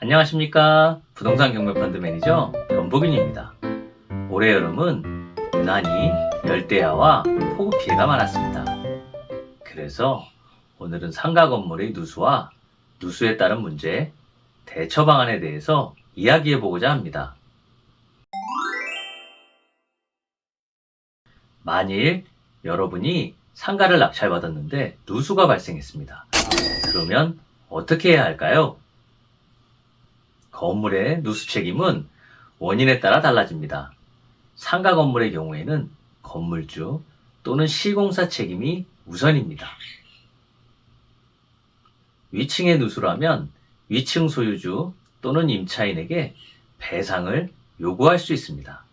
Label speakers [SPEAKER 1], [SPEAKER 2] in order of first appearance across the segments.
[SPEAKER 1] 안녕하십니까. 부동산 경매 펀드 매니저 변복윤입니다. 올해 여름은 유난히 열대야와 폭우 피해가 많았습니다. 그래서 오늘은 상가 건물의 누수와 누수에 따른 문제, 대처 방안에 대해서 이야기해 보고자 합니다. 만일 여러분이 상가를 낙찰받았는데 누수가 발생했습니다. 그러면 어떻게 해야 할까요? 건물의 누수 책임은 원인에 따라 달라집니다. 상가 건물의 경우에는 건물주 또는 시공사 책임이 우선입니다. 위층의 누수라면 위층 소유주 또는 임차인에게 배상을 요구할 수 있습니다.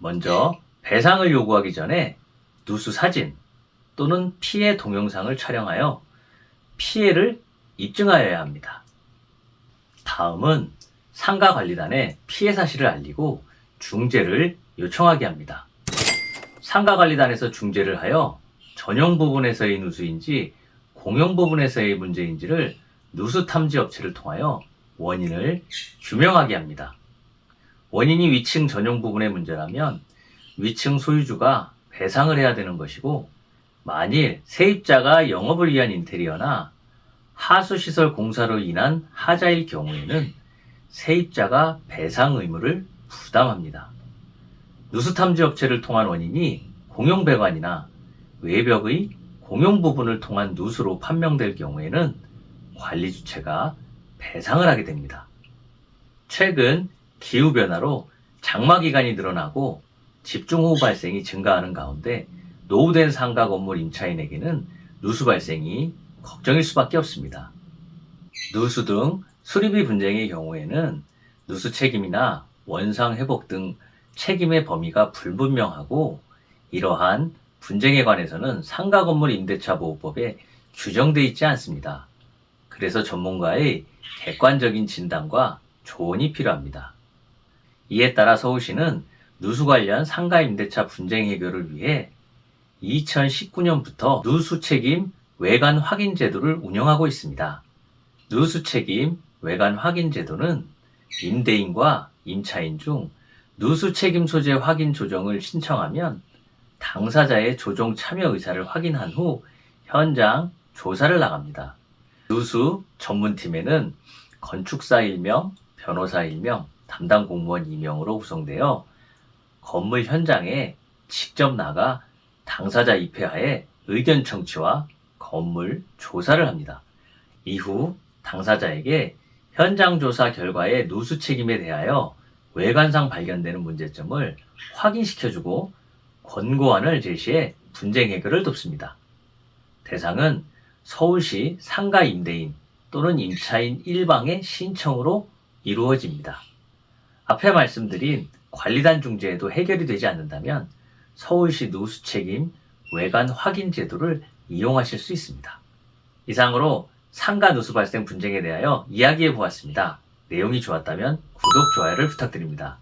[SPEAKER 1] 먼저 배상을 요구하기 전에 누수 사진 또는 피해 동영상을 촬영하여 피해를 입증하여야 합니다. 다음은 상가 관리단에 피해 사실을 알리고 중재를 요청하게 합니다. 상가 관리단에서 중재를 하여 전용 부분에서의 누수인지 공용 부분에서의 문제인지를 누수 탐지 업체를 통하여 원인을 규명하게 합니다. 원인이 위층 전용 부분의 문제라면 위층 소유주가 배상을 해야 되는 것이고 만일 세입자가 영업을 위한 인테리어나 하수시설 공사로 인한 하자일 경우에는 세입자가 배상 의무를 부담합니다. 누수탐지 업체를 통한 원인이 공용배관이나 외벽의 공용 부분을 통한 누수로 판명될 경우에는 관리 주체가 배상을 하게 됩니다. 최근 기후변화로 장마기간이 늘어나고 집중호우 발생이 증가하는 가운데 노후된 상가 건물 임차인에게는 누수 발생이 걱정일 수밖에 없습니다. 누수 등 수리비 분쟁의 경우에는 누수 책임이나 원상 회복 등 책임의 범위가 불분명하고 이러한 분쟁에 관해서는 상가 건물 임대차 보호법에 규정되어 있지 않습니다. 그래서 전문가의 객관적인 진단과 조언이 필요합니다. 이에 따라 서울시는 누수 관련 상가 임대차 분쟁 해결을 위해 2019년부터 누수 책임 외관 확인 제도를 운영하고 있습니다. 누수 책임 외관 확인 제도는 임대인과 임차인 중 누수 책임 소재 확인 조정을 신청하면 당사자의 조정 참여 의사를 확인한 후 현장 조사를 나갑니다. 누수 전문팀에는 건축사 1명, 변호사 1명, 담당 공무원 2명으로 구성되어 건물 현장에 직접 나가 당사자 입회하에 의견 청취와 건물 조사를 합니다. 이후 당사자에게 현장 조사 결과의 누수 책임에 대하여 외관상 발견되는 문제점을 확인시켜주고 권고안을 제시해 분쟁 해결을 돕습니다. 대상은 서울시 상가 임대인 또는 임차인 일방의 신청으로 이루어집니다. 앞에 말씀드린 관리단 중재에도 해결이 되지 않는다면 서울시 누수 책임 외관 확인 제도를 이용하실 수 있습니다. 이상으로 상가 누수 발생 분쟁에 대하여 이야기해 보았습니다. 내용이 좋았다면 구독, 좋아요를 부탁드립니다.